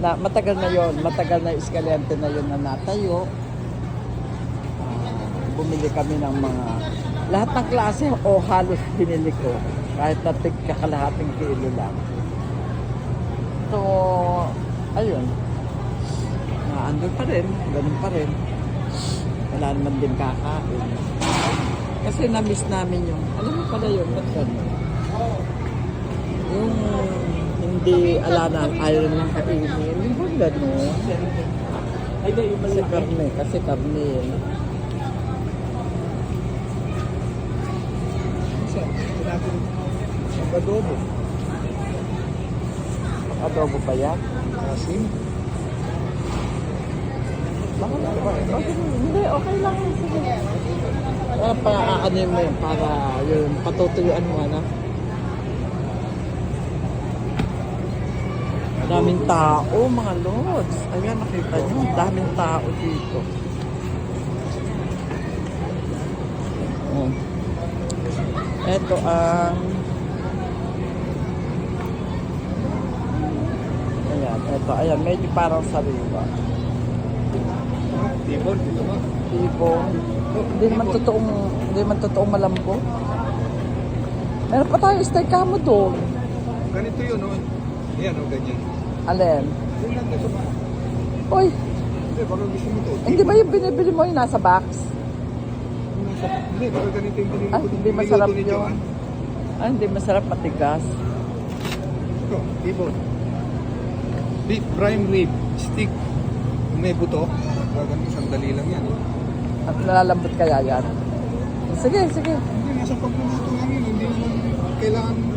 Na, matagal na yon, matagal na eskalente na yon na natayo. Ah, bumili kami ng mga lahat ng klase o halos binili ko kahit na tig kakalahating kilo lang. So, ayun. Na andun pa rin, ganun pa rin. Wala naman din kakain. Kasi na-miss namin yung, alam mo pala yun, ba't ganun? Yung hindi ala na ayaw lang kainin. Yung bang gano'n? Yung Kasi karne, kasi karne yun. Adobo. Adobo pa yan? Asim. Bakit? Bakit? Hindi, okay lang. Sige. Ah, pa, ano mo yun, para yun, patutuyuan mo, ano? Daming tao, mga lords. Ayan, nakita nyo, daming tao dito. Oh. Ito ang... ayan, ito, ayan, medyo parang sariwa. Tibon, dito ba? Tipo, hindi naman totoong, hindi naman totoong malambo. Meron pa tayo steak kamo doon. Ganito yun, oh. Yan, oh, ganyan. Alin? Yun lang ito ba? Uy, Hindi, baka gusto mo to. hindi ba yung binibili mo yung nasa box? Yung Hindi, baka ganito yung binili Ay, ko. hindi May masarap yun. Ay, hindi masarap matigas. Ito, tibon. Beef prime rib, stick. May buto. Gagan isang dali lang yan. oh. At nalalambot kaya yan. Sige, sige. Hindi, nasa pagluluto lang yun. Hindi naman kailangan, eh.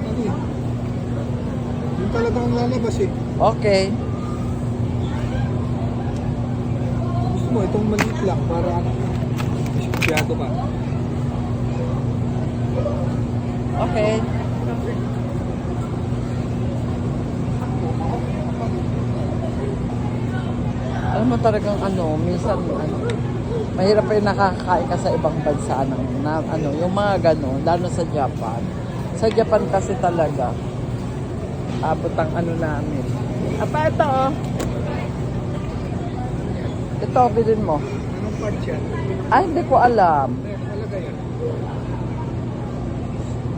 Yung talaga ang lalabas eh. Okay. Gusto mo, itong maliit lang para masyado ka. Okay. Alam mo talagang ano, minsan ano, mahirap pa yung nakakain ka sa ibang bansa ng na, ano, yung mga gano'n, lalo sa Japan. Sa Japan kasi talaga, abot ang ano namin. Apa, ito oh. Ito, bilhin mo. Anong part yan? Ay, hindi ko alam.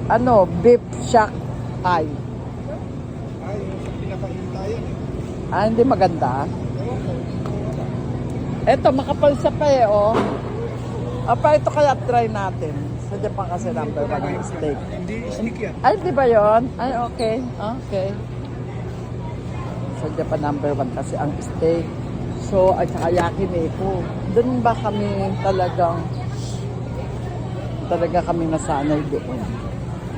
Ano, beef shack pie. Ay, pinakahintayan eh. Ah, hindi maganda. Eto, makapal sa pa eh, oh. Apa, ito kaya try natin. Sa Japan kasi number one ang steak. Hindi stick yan. Ay, di ba yun? Ay, okay. Okay. Sa Japan number one kasi ang steak. So, at saka yakiniku. Doon ba kami talagang talaga kami nasanay doon.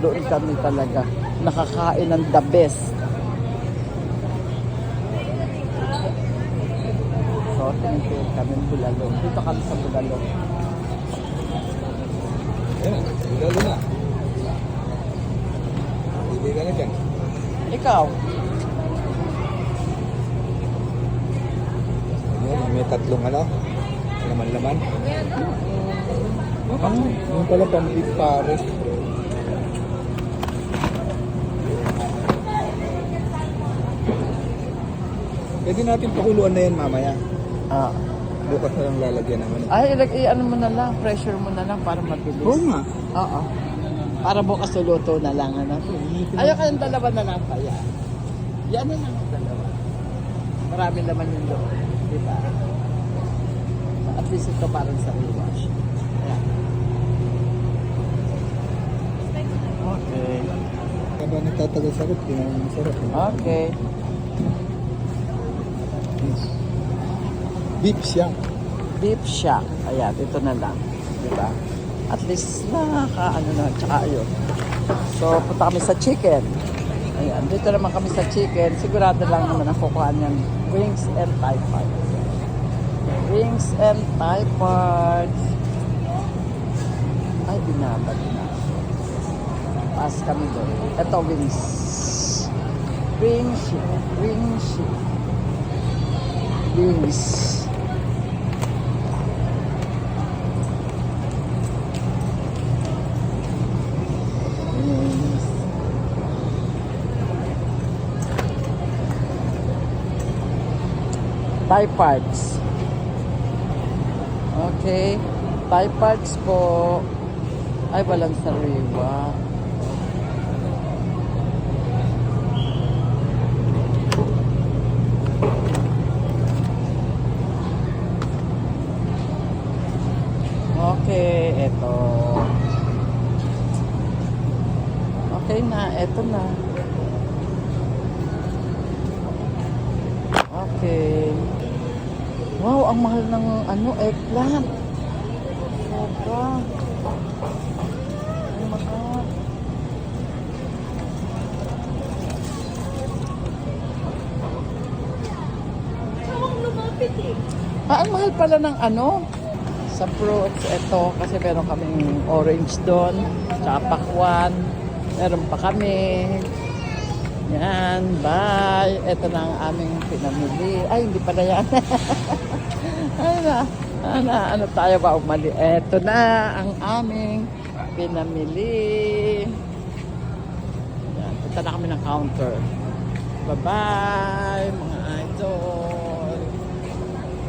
Doon kami talaga nakakain ng the best. So, tinitid kami bulalong. Dito kami sa bulalong. Yan, lalo na. Hindi ka na dyan. Ikaw, Ayan, may tatlong ano. Laman-laman. Ah, yung pala pang beef pares. Pwede natin pakuluan na yan mamaya. ah, Bukas na lang lalagyan naman. ay, ilag, ano mo na lang, pressure mo na lang para mabilis. Oo nga. Oo. Para bukas luluto na lang, ano. Ayaw kayong dalawa na lang pa yan. Na lang ang dalawa. Marami naman yung loob. Di ba? At least ito parang sa wash. Ayan. Okay. Habang nagtatagal sa rep, yun ang masarap. Okay. Beef siya. Beef shack. Ayan, ito na lang. Di ba? At least nakaka, ano na, tsaka ayun. So, punta kami sa chicken. Ayan, dito naman kami sa chicken. Sigurado lang naman ang kukuha niyan. Wings and Thai parts. Wings and Thai parts. Ay, binaba, binaba. Pass kami doon. Ito. Wings. Wings. Wings. Wings. Thai parts. Okay. Thai parts po. Ay, walang sariwa. Okay, eto. Okay na, eto na. Okay. Ang mahal ng ano, eggplant. Sobra. Oh my God. Ah, ang mahal pala ng ano? Sa fruits, ito. Kasi meron kaming orange doon. Tsaka pakwan. Meron pa kami. Yan, bye. Ito na ang aming pinamili. Ay, hindi pala yan. Ay na, ano, ano tayo ba umali? Ito na ang aming pinamili. Yan, punta na kami ng counter. Bye-bye, mga idol.